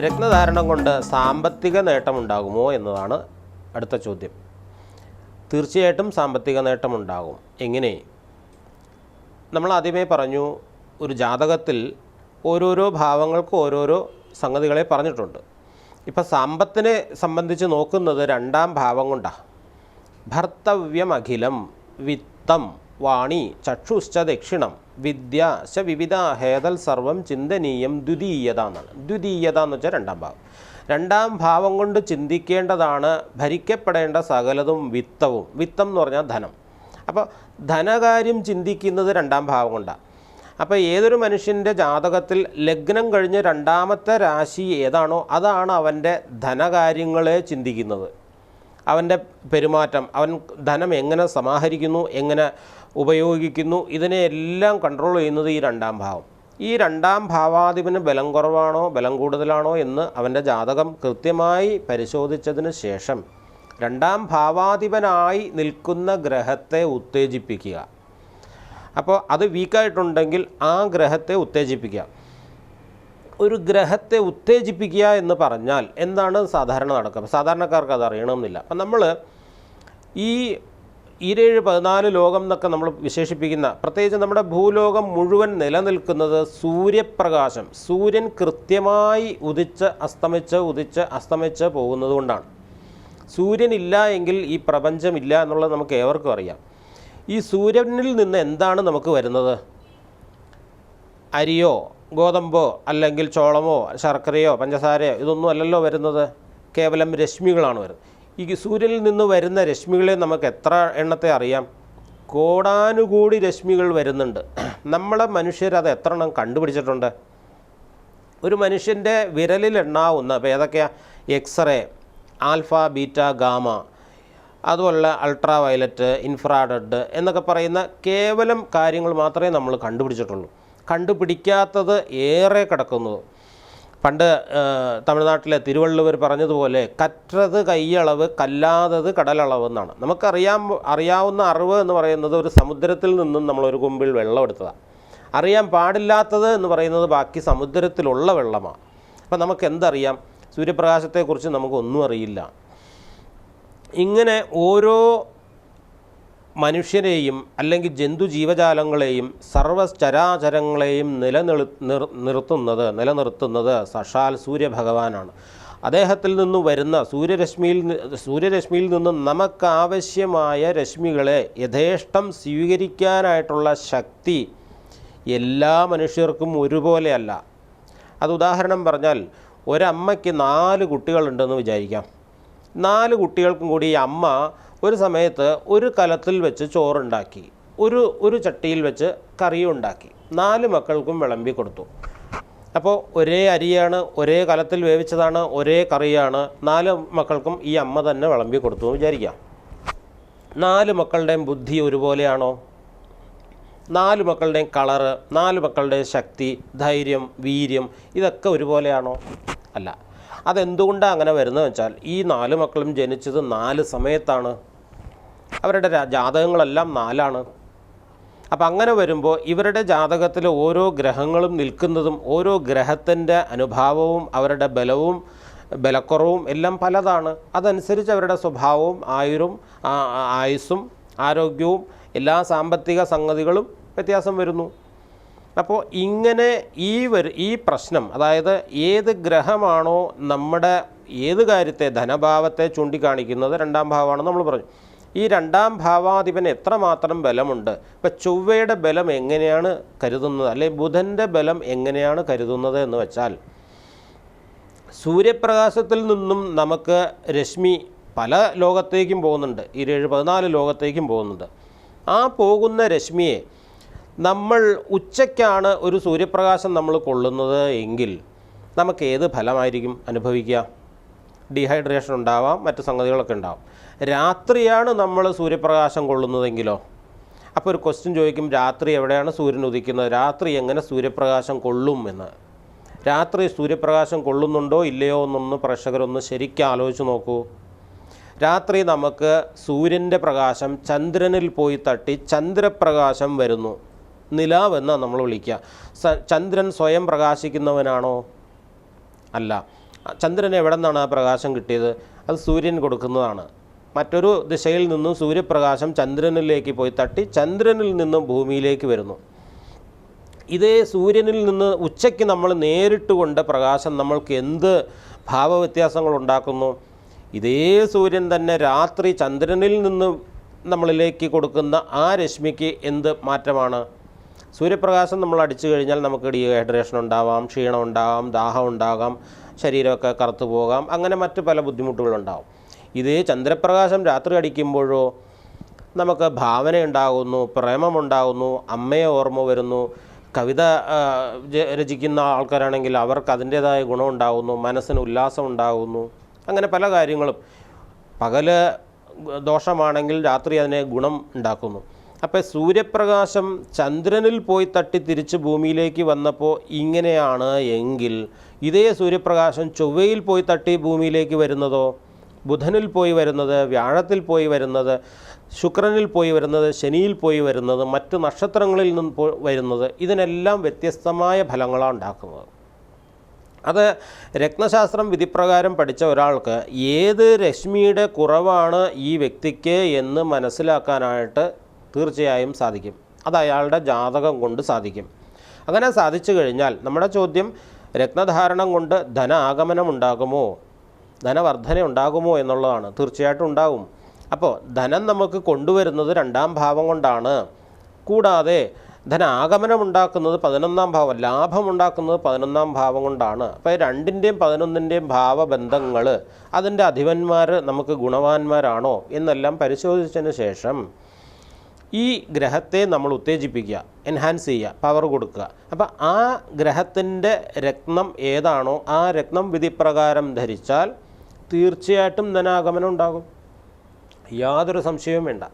രത്നധാരണം കൊണ്ട് സാമ്പത്തിക നേട്ടമുണ്ടാകുമോ എന്നതാണ് അടുത്ത ചോദ്യം. തീർച്ചയായിട്ടും സാമ്പത്തിക നേട്ടമുണ്ടാകും. എങ്ങനെ? നമ്മൾ ആദ്യമേ പറഞ്ഞു ഒരു ജാതകത്തിൽ ഓരോരോ ഭാവങ്ങൾക്ക് ഓരോരോ സംഗതികളെ പറഞ്ഞിട്ടുണ്ട്. ഇപ്പം സമ്പത്തിനെ സംബന്ധിച്ച് നോക്കുന്നത് രണ്ടാം ഭാവം കൊണ്ടാണ് ഭർത്തവ്യം അഖിലം വിത്തം വാണി ചക്ഷുശ്ച ദക്ഷിണം വിദ്യ ച വിവിധ ഹേതൽ സർവം ചിന്തനീയം ദ്വിതീയത എന്നാണ് ദ്വിതീയത എന്ന് വെച്ചാൽ രണ്ടാം ഭാവം രണ്ടാം ഭാവം കൊണ്ട് ചിന്തിക്കേണ്ടതാണ് ഭരിക്കപ്പെടേണ്ട സകലതും വിത്തവും. വിത്തം എന്ന് പറഞ്ഞാൽ ധനം. അപ്പോൾ ധനകാര്യം ചിന്തിക്കുന്നത് രണ്ടാം ഭാവം കൊണ്ടാണ് അപ്പോൾ ഏതൊരു മനുഷ്യന്റെ ജാതകത്തിൽ ലഗ്നം കഴിഞ്ഞ് രണ്ടാമത്തെ രാശി ഏതാണോ അതാണ് അവന്റെ ധനകാര്യങ്ങളെ ചിന്തിക്കുന്നത്. അവന്റെ പെരുമാറ്റം അവൻ ധനം എങ്ങനെ സമാഹരിക്കുന്നു എങ്ങനെ ഉപയോഗിക്കുന്നു. ഇതിനെയെല്ലാം കൺട്രോൾ ചെയ്യുന്നത് ഈ രണ്ടാം ഭാവം. ഈ രണ്ടാം ഭാവാധിപന് ബലം കുറവാണോ ബലം കൂടുതലാണോ എന്ന് അവന്റെ ജാതകം കൃത്യമായി പരിശോധിച്ചതിന് ശേഷം രണ്ടാം ഭാവാധിപനായി നിൽക്കുന്ന ഗ്രഹത്തെ ഉത്തേജിപ്പിക്കുക. അപ്പോൾ അത് വീക്കായിട്ടുണ്ടെങ്കിൽ ആ ഗ്രഹത്തെ ഉത്തേജിപ്പിക്കുക. ഒരു ഗ്രഹത്തെ ഉത്തേജിപ്പിക്കുക എന്ന് പറഞ്ഞാൽ എന്താണ് സാധാരണ നടക്കുക സാധാരണക്കാർക്ക് അത് അറിയണമെന്നില്ല. അപ്പം നമ്മൾ ഈ ഈരേഴ് പതിനാല് ലോകം എന്നൊക്കെ നമ്മൾ വിശേഷിപ്പിക്കുന്ന പ്രത്യേകിച്ച് നമ്മുടെ ഭൂലോകം മുഴുവൻ നിലനിൽക്കുന്നത് സൂര്യപ്രകാശം സൂര്യൻ കൃത്യമായി ഉദിച്ച് അസ്തമിച്ച് ഉദിച്ച് അസ്തമിച്ച് പോകുന്നതുകൊണ്ടാണ് സൂര്യനില്ല എങ്കിൽ ഈ പ്രപഞ്ചമില്ല എന്നുള്ളത് നമുക്ക് ഏവർക്കും അറിയാം. ഈ സൂര്യനിൽ നിന്ന് എന്താണ് നമുക്ക് വരുന്നത്? അരിയോ ഗോതമ്പോ അല്ലെങ്കിൽ ചോളമോ ശർക്കരയോ പഞ്ചസാരയോ ഇതൊന്നും അല്ലല്ലോ വരുന്നത്. കേവലം രശ്മികളാണ് വരുന്നത്. ഈ സൂര്യനിൽ നിന്ന് വരുന്ന രശ്മികളെ നമുക്ക് എത്ര എണ്ണത്തെ അറിയാം? കോടാനുകൂടി രശ്മികൾ വരുന്നുണ്ട്. നമ്മളെ മനുഷ്യർ അത് എത്ര എണ്ണം കണ്ടുപിടിച്ചിട്ടുണ്ട്? ഒരു മനുഷ്യന്റെ വിരലിൽ എണ്ണാവുന്ന അപ്പോൾ ഏതൊക്കെയാണ് X ray alpha beta gamma അതുപോലുള്ള അൾട്രാ വയലറ്റ് ഇൻഫ്രാറെഡ് എന്നൊക്കെ പറയുന്ന കേവലം കാര്യങ്ങൾ മാത്രമേ നമ്മൾ കണ്ടുപിടിച്ചിട്ടുള്ളൂ. കണ്ടുപിടിക്കാത്തത് ഏറെ കിടക്കുന്നു. പണ്ട് തമിഴ്നാട്ടിലെ തിരുവള്ളുവർ പറഞ്ഞതുപോലെ കറ്റത് കൈയളവ് കല്ലാതത് കടലളവ് എന്നാണ്. നമുക്കറിയാം അറിയാവുന്ന അറിവ് എന്ന് പറയുന്നത് ഒരു സമുദ്രത്തിൽ നിന്നും നമ്മളൊരു കുമ്പിൽ വെള്ളം എടുത്തതാണ് അറിയാൻ പാടില്ലാത്തത് എന്ന് പറയുന്നത് ബാക്കി സമുദ്രത്തിലുള്ള വെള്ളമാണ്. അപ്പം നമുക്ക് എന്തറിയാം സൂര്യപ്രകാശത്തെക്കുറിച്ച് നമുക്കൊന്നും അറിയില്ല. ഇങ്ങനെ ഓരോ മനുഷ്യരെയും അല്ലെങ്കിൽ ജന്തു ജീവജാലങ്ങളെയും സർവചരാചരങ്ങളെയും നിലനിർ നിർ- നിർത്തുന്നത് നിലനിർത്തുന്നത് സഷാൽ സൂര്യഭഗവാനാണ്. അദ്ദേഹത്തിൽ നിന്ന് വരുന്ന സൂര്യരശ്മിയിൽ സൂര്യരശ്മിയിൽ നിന്നും നമുക്കാവശ്യമായ രശ്മികളെ യഥേഷ്ടം സ്വീകരിക്കാനായിട്ടുള്ള ശക്തി എല്ലാ മനുഷ്യർക്കും ഒരുപോലെയല്ല. അത് ഉദാഹരണം പറഞ്ഞാൽ ഒരമ്മയ്ക്ക് നാല് കുട്ടികളുണ്ടെന്ന് വിചാരിക്കാം. നാല് കുട്ടികൾക്കും കൂടി ഈ അമ്മ ഒരു സമയത്ത് ഒരു കലത്തിൽ വെച്ച് ചോറുണ്ടാക്കി ഒരു ഒരു ചട്ടിയിൽ വെച്ച് കറി ഉണ്ടാക്കി നാല് മക്കൾക്കും വിളമ്പി കൊടുത്തു. അപ്പോൾ ഒരേ അരിയാണ് ഒരേ കലത്തിൽ വേവിച്ചതാണ് ഒരേ കറിയാണ് നാല് മക്കൾക്കും ഈ അമ്മ തന്നെ വിളമ്പി കൊടുത്തു എന്ന് വിചാരിക്കാം. നാല് മക്കളുടെയും ബുദ്ധി ഒരുപോലെയാണോ? നാല് മക്കളുടെയും കളറ് നാല് മക്കളുടെയും ശക്തി ധൈര്യം വീര്യം ഇതൊക്കെ ഒരുപോലെയാണോ? അല്ല. അതെന്തുകൊണ്ടാണ് അങ്ങനെ വരുന്നത് വെച്ചാൽ ഈ നാല് മക്കളും ജനിച്ചത് നാല് സമയത്താണ്. അവരുടെ ജാതകങ്ങളെല്ലാം നാലാണ്. അപ്പം അങ്ങനെ വരുമ്പോൾ ഇവരുടെ ജാതകത്തിൽ ഓരോ ഗ്രഹങ്ങളും നിൽക്കുന്നതും ഓരോ ഗ്രഹത്തിന്റെ അനുഭാവവും അവരുടെ ബലവും ബലക്കുറവും എല്ലാം പലതാണ്. അതനുസരിച്ച് അവരുടെ സ്വഭാവവും ആയുരും ആയുസ്സും ആരോഗ്യവും എല്ലാ സാമ്പത്തിക സംഗതികളും വ്യത്യാസം വരുന്നു. അപ്പോൾ ഇങ്ങനെ ഈ വരു ഈ പ്രശ്നം അതായത് ഏത് ഗ്രഹമാണോ നമ്മുടെ ഏത് കാര്യത്തെ ധനഭാവത്തെ ചൂണ്ടിക്കാണിക്കുന്നത് രണ്ടാം ഭാവമാണെന്ന് നമ്മൾ പറഞ്ഞു. ഈ രണ്ടാം ഭാവാധിപന് എത്രമാത്രം ബലമുണ്ട്? ഇപ്പം ചൊവ്വയുടെ ബലം എങ്ങനെയാണ് കരുതുന്നത്? അല്ലെ ബുധന്റെ ബലം എങ്ങനെയാണ് കരുതുന്നത് എന്ന് വെച്ചാൽ സൂര്യപ്രകാശത്തിൽ നിന്നും നമുക്ക് രശ്മി പല ലോകത്തേക്കും പോകുന്നുണ്ട്. ഇരുപത് പതിനാല് ലോകത്തേക്കും പോകുന്നുണ്ട്. ആ പോകുന്ന രശ്മിയെ നമ്മൾ ഉച്ചയ്ക്കാണ് ഒരു സൂര്യപ്രകാശം നമ്മൾ കൊള്ളുന്നത് എങ്കിൽ നമുക്ക് ഏത് ഫലമായിരിക്കും അനുഭവിക്കുക? ഡീഹൈഡ്രേഷൻ ഉണ്ടാവാം മറ്റു സംഗതികളൊക്കെ ഉണ്ടാവും. രാത്രിയാണ് നമ്മൾ സൂര്യപ്രകാശം കൊള്ളുന്നതെങ്കിലോ? അപ്പോൾ ഒരു ക്വസ്റ്റ്യൻ ചോദിക്കും രാത്രി എവിടെയാണ് സൂര്യൻ ഉദിക്കുന്നത്? രാത്രി എങ്ങനെ സൂര്യപ്രകാശം കൊള്ളും എന്ന്. രാത്രി സൂര്യപ്രകാശം കൊള്ളുന്നുണ്ടോ ഇല്ലയോ എന്നൊന്ന് പ്രേക്ഷകരൊന്ന് ശരിക്കും ആലോചിച്ച് നോക്കൂ. രാത്രി നമുക്ക് സൂര്യന്റെ പ്രകാശം ചന്ദ്രനിൽ പോയി തട്ടി ചന്ദ്രപ്രകാശം വരുന്നു. നിലാവെന്നാണ് നമ്മൾ വിളിക്കുക. ചന്ദ്രൻ സ്വയം പ്രകാശിക്കുന്നവനാണോ? അല്ല. ചന്ദ്രന് എവിടെ നിന്നാണ് ആ പ്രകാശം കിട്ടിയത്? അത് സൂര്യൻ കൊടുക്കുന്നതാണ്. മറ്റൊരു ദിശയിൽ നിന്നും സൂര്യപ്രകാശം ചന്ദ്രനിലേക്ക് പോയി തട്ടി ചന്ദ്രനിൽ നിന്നും ഭൂമിയിലേക്ക് വരുന്നു. ഇതേ സൂര്യനിൽ നിന്ന് ഉച്ചയ്ക്ക് നമ്മൾ നേരിട്ട് കൊണ്ട് പ്രകാശം നമ്മൾക്ക് എന്ത് ഭാവവ്യത്യാസങ്ങൾ ഉണ്ടാക്കുന്നു? ഇതേ സൂര്യൻ തന്നെ രാത്രി ചന്ദ്രനിൽ നിന്ന് നമ്മളിലേക്ക് കൊടുക്കുന്ന ആ രശ്മിക്ക് എന്ത് മാറ്റമാണ്? സൂര്യപ്രകാശം നമ്മൾ അടിച്ചു കഴിഞ്ഞാൽ നമുക്ക് ഡീഹൈഡ്രേഷൻ ഉണ്ടാവാം ക്ഷീണം ഉണ്ടാകാം ദാഹം ഉണ്ടാകാം ശരീരമൊക്കെ കറുത്തു പോകാം അങ്ങനെ മറ്റ് പല ബുദ്ധിമുട്ടുകളുണ്ടാവും ഇത് ചന്ദ്രപ്രകാശം രാത്രി അടിക്കുമ്പോഴോ നമുക്ക് ഭാവന ഉണ്ടാകുന്നു പ്രേമമുണ്ടാകുന്നു അമ്മയെ ഓർമ്മ വരുന്നു കവിത രചിക്കുന്ന ആൾക്കാരാണെങ്കിൽ അവർക്ക് അതിന്റേതായ ഗുണമുണ്ടാകുന്നു മനസ്സിന് ഉല്ലാസം ഉണ്ടാകുന്നു അങ്ങനെ പല കാര്യങ്ങളും. പകൽ ദോഷമാണെങ്കിൽ രാത്രി അതിനെ ഗുണം ഉണ്ടാക്കുന്നു. അപ്പോൾ സൂര്യപ്രകാശം ചന്ദ്രനിൽ പോയി തട്ടി തിരിച്ച് ഭൂമിയിലേക്ക് വന്നപ്പോൾ ഇങ്ങനെയാണ് എങ്കിൽ ഇതേ സൂര്യപ്രകാശം ചൊവ്വയിൽ പോയി തട്ടി ഭൂമിയിലേക്ക് വരുന്നതോ? ബുധനിൽ പോയി വരുന്നത് വ്യാഴത്തിൽ പോയി വരുന്നത് ശുക്രനിൽ പോയി വരുന്നത് ശനിയിൽ പോയി വരുന്നത് മറ്റ് നക്ഷത്രങ്ങളിൽ നിന്ന് വരുന്നത് ഇതിനെല്ലാം വ്യത്യസ്തമായ ഫലങ്ങളാണ് ഉണ്ടാക്കുന്നത്. അത് രത്നശാസ്ത്രം വിധിപ്രകാരം പഠിച്ച ഒരാൾക്ക് ഏത് രശ്മിയുടെ കുറവാണ് ഈ വ്യക്തിക്ക് എന്ന് മനസ്സിലാക്കാനായിട്ട് തീർച്ചയായും സാധിക്കും. അത് അയാളുടെ ജാതകം കൊണ്ട് സാധിക്കും. അങ്ങനെ സാധിച്ചു കഴിഞ്ഞാൽ നമ്മുടെ ചോദ്യം രത്നധാരണം കൊണ്ട് ധന ആഗമനം ഉണ്ടാകുമോ ധനവർദ്ധന ഉണ്ടാകുമോ എന്നുള്ളതാണ്. തീർച്ചയായിട്ടും ഉണ്ടാകും. അപ്പോൾ ധനം നമുക്ക് കൊണ്ടുവരുന്നത് രണ്ടാം ഭാവം കൊണ്ടാണ്. കൂടാതെ ധനാഗമനം ഉണ്ടാക്കുന്നത് പതിനൊന്നാം ഭാവം ലാഭം ഉണ്ടാക്കുന്നത് പതിനൊന്നാം ഭാവം കൊണ്ടാണ്. അപ്പോൾ രണ്ടിന്റെയും പതിനൊന്നിന്റെയും ഭാവബന്ധങ്ങൾ അതിന്റെ അധിപന്മാർ നമുക്ക് ഗുണവാന്മാരാണോ എന്നെല്ലാം പരിശോധിച്ചതിന് ശേഷം ഈ ഗ്രഹത്തെ നമ്മൾ ഉത്തേജിപ്പിക്കുക എൻഹാൻസ് ചെയ്യുക പവർ കൊടുക്കുക. അപ്പോൾ ആ ഗ്രഹത്തിന്റെ രത്നം ഏതാണോ ആ രത്നം വിധിപ്രകാരം ധരിച്ചാൽ തീർച്ചയായിട്ടും ധനാഗമനം ഉണ്ടാകും. യാതൊരു സംശയവും വേണ്ട.